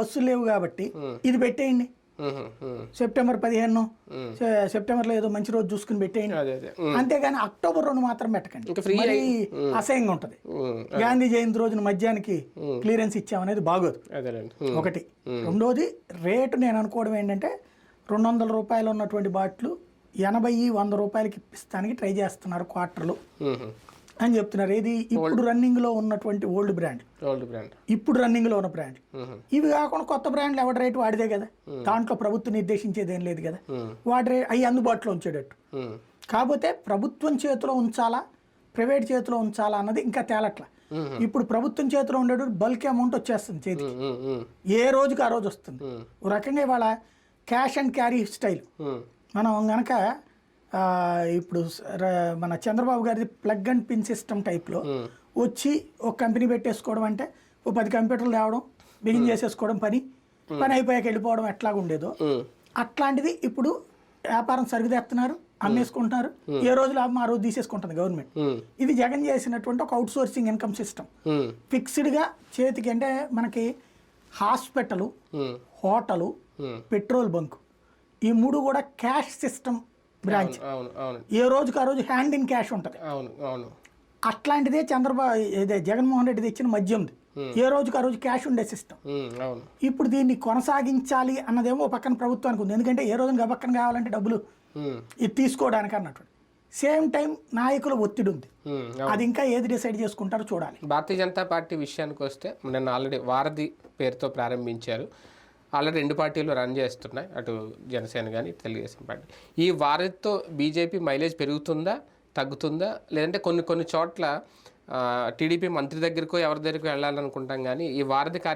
బస్సులు లేవు కాబట్టి ఇది పెట్టేయండి. సెప్టెంబర్ పదిహేను ఉమ్. సె- సెప్టెంబర్లో ఏదో మంచి రోజు చూసుకుని పెట్టేయండి. అంతేగాని అక్టోబర్ రెండు మాత్రం పెట్టకండి. మరి అసహ్యంగా ఉంటది. గాంధీ జయంతి రోజున మద్యానికి క్లియరెన్స్ ఇచ్చామనేది బాగోదు. ఒకటి. రెండోది రేటు నేను అనుకోవడం ఏంటంటే రెండు వందల రూపాయలు ఉన్నటువంటి బాట్లు ఎనభై వంద రూపాయలకి ఇప్పిస్తానికి ట్రై చేస్తున్నారు క్వార్టర్లు. అని చెప్తున్నారు. ఏది? ఇప్పుడు రన్నింగ్లో ఉన్నటువంటి ఓల్డ్ బ్రాండ్ ఓల్డ్ బ్రాండ్ ఇప్పుడు రన్నింగ్లో ఉన్న బ్రాండ్ ఇవి కాకుండా కొత్త బ్రాండ్లు ఎవరి రేటు వాడిదే కదా. దాంట్లో ప్రభుత్వం నిర్దేశించేది ఏం లేదు కదా. వాడి రే అవి అందుబాటులో ఉంచేటట్టు. కాకపోతే ప్రభుత్వం చేతిలో ఉంచాలా? ప్రైవేట్ చేతిలో ఉంచాలా అన్నది ఇంకా తేలట్ల. ఇప్పుడు ప్రభుత్వం చేతిలో ఉండేటప్పుడు బల్క్ అమౌంట్ వచ్చేస్తుంది చేతికి. ఏ రోజుకి ఆ రోజు వస్తుంది? ఓ రకంగా ఇవాళ క్యాష్ అండ్ క్యారీ స్టైల్ మనం గనక ఇప్పుడు మన చంద్రబాబు గారిది ప్లగ్ అండ్ పిన్ సిస్టమ్ టైప్లో వచ్చి ఒక కంపెనీ పెట్టేసుకోవడం అంటే ఓ పది కంప్యూటర్లు తేవడం బిగిన్ చేసేసుకోవడం పని పని అయిపోయాక వెళ్ళిపోవడం ఎట్లాగా ఉండేదో. అట్లాంటిది ఇప్పుడు వ్యాపారం సరిగేస్తున్నారు అమ్మేసుకుంటున్నారు. ఏ రోజు లాభం ఆ రోజు తీసేసుకుంటుంది గవర్నమెంట్. ఇది జగన్ చేసినటువంటి ఒక అవుట్ సోర్సింగ్ ఇన్కమ్ సిస్టమ్ ఫిక్స్డ్గా చేతికి అంటే మనకి హాస్పిటలు హోటలు. పెట్రోల్ బంక్ ఈ మూడు కూడా క్యాష్ సిస్టమ్ బ్రాంచ్. ఏ రోజుకి ఆ రోజు హ్యాండ్ ఇన్ క్యాష్ ఉంటుంది. అవును అవును. అట్లాంటిదే చంద్రబాబు ఇదే జగన్మోహన్ రెడ్డి తెచ్చిన మద్యంది ఏ రోజుకి ఆ రోజు క్యాష్ ఉండే సిస్టమ్ ఇప్పుడు దీన్ని కొనసాగించాలి అన్నదేమో పక్కన ప్రభుత్వానికి ఉంది. ఎందుకంటే ఏ రోజున గబక్కన కావాలంటే డబ్బులు ఇది తీసుకోవడానికి అన్నట్టు. సేమ్ టైం నాయకుల ఒత్తిడి ఉంది. అది ఇంకా ఏది డిసైడ్ చేసుకుంటారో చూడాలి. భారతీయ జనతా పార్టీ విషయానికి వస్తే నిన్న ఆల్రెడీ వారధి పేరుతో ప్రారంభించారు. ఆల్రెడీ రెండు పార్టీలు రన్ చేస్తున్నాయి. అటు జనసేన కానీ తెలుగుదేశం పార్టీ. ఈ వారితో బీజేపీ మైలేజ్ పెరుగుతుందా తగ్గుతుందా? లేదంటే కొన్ని కొన్ని చోట్ల టీడీపీ మంత్రి దగ్గరకో ఎవరి దగ్గరకు వెళ్ళాలనుకుంటాం కానీ ఈ వారధి కార్య